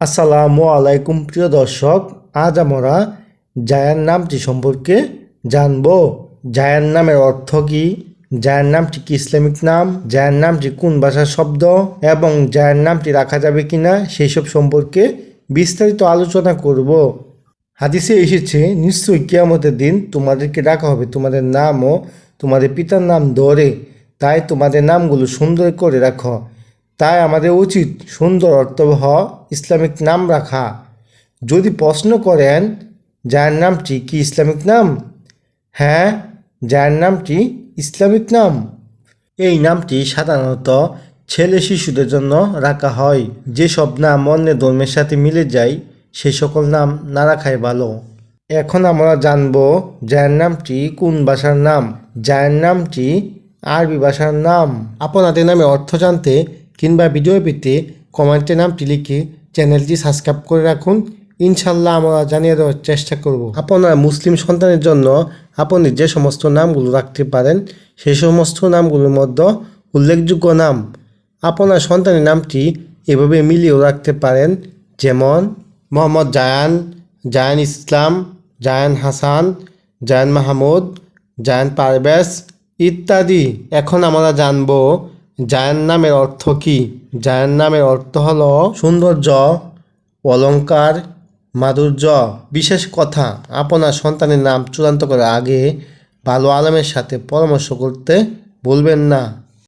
আসসালামু আলাইকুম, প্রিয় দর্শক। আজ আমরা জায়ান নামটি সম্পর্কে জানব। জায়ান নামের অর্থ কি? জায়ান নামটি কি ইসলামিক নাম? জায়ান নামটি কোন ভাষার শব্দ? এবং জায়ান নামটি রাখা যাবে কি না সেই সব সম্পর্কে বিস্তারিত আলোচনা করব। হাদিসে এসেছে, নিশ্চয়ই কিয়ামতের দিন তোমাদেরকে ডাকা হবে। তোমাদের নাম ও তোমাদের পিতার নাম ধরে। তাই তোমাদের নামগুলো সুন্দর করে রাখো। তাই আমাদের উচিত সুন্দর অর্থবহ ইসলামিক নাম রাখা। যদি প্রশ্ন করেন, যার নামটি কি ইসলামিক নাম? হ্যাঁ যার নামটি ইসলামিক নাম? এই নামটি সাধারণত ছেলে শিশুদের জন্য রাখা হয়। যেসব নাম অন্য ধর্মের সাথে মিলে যায় সেই সকল নাম না রাখাই ভালো। এখন আমরা জানব, যার নামটি কোন ভাষার নাম? যার নামটি আরবি ভাষার নাম? আপনাদের নামে অর্থ জানতে কিংবা ভিডিও পেতে কমেন্টে নামটি লিখে চ্যানেলটি সাবস্ক্রাইব করে রাখুন। ইনশাল্লাহ আমরা জানিয়ে দেওয়ার চেষ্টা করব। আপনার মুসলিম সন্তানের জন্য আপনি যে সমস্ত নামগুলো রাখতে পারেন সেই সমস্ত নামগুলোর মধ্যে উল্লেখযোগ্য নাম, আপনার সন্তানের নামটি এভাবে মিলিয়েও রাখতে পারেন, যেমন মোহাম্মদ জায়ান জায়ান ইসলাম, জায়ান হাসান, জায়ান মাহমুদ, জায়ান পারভেজ ইত্যাদি। এখন আমরা জানব জায়ান নামের অর্থ কি? জায়ান নামের অর্থ হল সৌন্দর্য, অলঙ্কার, মাধুর্য। বিশেষ কথা, আপনার সন্তানের নাম চূড়ান্ত করার আগে ভালো আলমের সাথে পরামর্শ করতে বলবেন না।